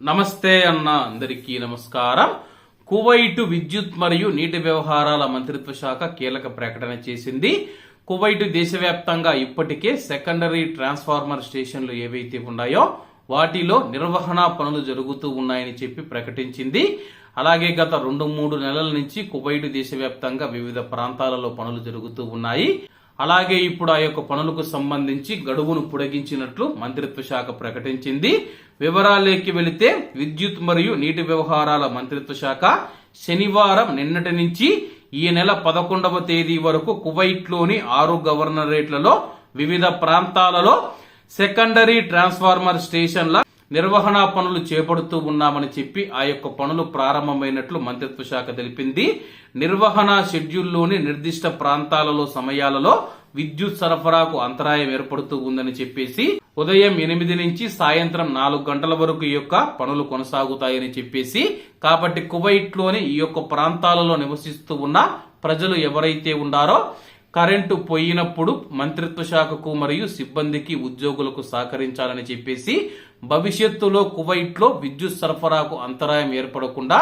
నమస్తే అన్న అందరికీ నమస్కారం. కువైట్ విద్యుత్ మరియు నీటి వ్యవహారాల మంత్రిత్వ శాఖ కీలక ప్రకటన చేసింది. కువైట్ దేశవ్యాప్తంగా ఇప్పటికే సెకండరీ ట్రాన్స్ఫార్మర్ స్టేషన్లు ఏవైతే ఉన్నాయో వాటిలో నిర్వహణ పనులు జరుగుతూ ఉన్నాయని చెప్పి ప్రకటించింది. అలాగే గత రెండు మూడు నెలల నుంచి కువైట్ దేశవ్యాప్తంగా వివిధ ప్రాంతాలలో పనులు జరుగుతూ ఉన్నాయి. అలాగే ఇప్పుడు ఆ యొక్క పనులకు సంబంధించి గడువును పొడిగించినట్లు మంత్రిత్వ శాఖ ప్రకటించింది. వివరాలేకి వెళితే విద్యుత్ మరియు నీటి వ్యవహారాల మంత్రిత్వ శాఖ శనివారం నిన్నటి నుంచి ఈ నెల పదకొండవ తేదీ వరకు కువైట్లోని ఆరు గవర్నరేట్లలో వివిధ ప్రాంతాలలో సెకండరీ ట్రాన్స్ఫార్మర్ స్టేషన్ల నిర్వహణ పనులు చేపడుతూ ఉన్నామని చెప్పి ఆ యొక్క పనులు ప్రారంభమైనట్లు మంత్రిత్వ శాఖ తెలిపింది. నిర్వహణ షెడ్యూల్లోని నిర్దిష్ట ప్రాంతాలలో సమయాలలో విద్యుత్ సరఫరాకు అంతరాయం ఏర్పడుతూ ఉందని చెప్పేసి ఉదయం ఎనిమిది నుంచి సాయంత్రం నాలుగు గంటల వరకు ఈ యొక్క పనులు కొనసాగుతాయని చెప్పేసి కాబట్టి కువైట్లోని ఈ యొక్క ప్రాంతాలలో నివసిస్తూ ఉన్న ప్రజలు ఎవరైతే ఉన్నారో కరెంటు పోయినప్పుడు మంత్రిత్వ శాఖకు మరియు సిబ్బందికి ఉద్యోగులకు సహకరించాలని చెప్పేసి భవిష్యత్తులో కువైట్లో విద్యుత్ సరఫరాకు అంతరాయం ఏర్పడకుండా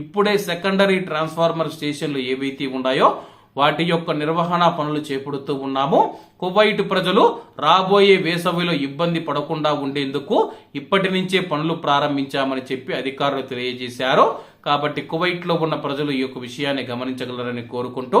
ఇప్పుడే సెకండరీ ట్రాన్స్ఫార్మర్ స్టేషన్లు ఏవైతే ఉన్నాయో వాటి యొక్క నిర్వహణ పనులు చేపడుతూ ఉన్నాము. కువైట్ ప్రజలు రాబోయే వేసవిలో ఇబ్బంది పడకుండా ఉండేందుకు ఇప్పటి నుంచే పనులు ప్రారంభించామని చెప్పి అధికారులు తెలియజేశారు. కాబట్టి కువైట్లో ఉన్న ప్రజలు ఈ యొక్క విషయాన్ని గమనించగలరని కోరుకుంటూ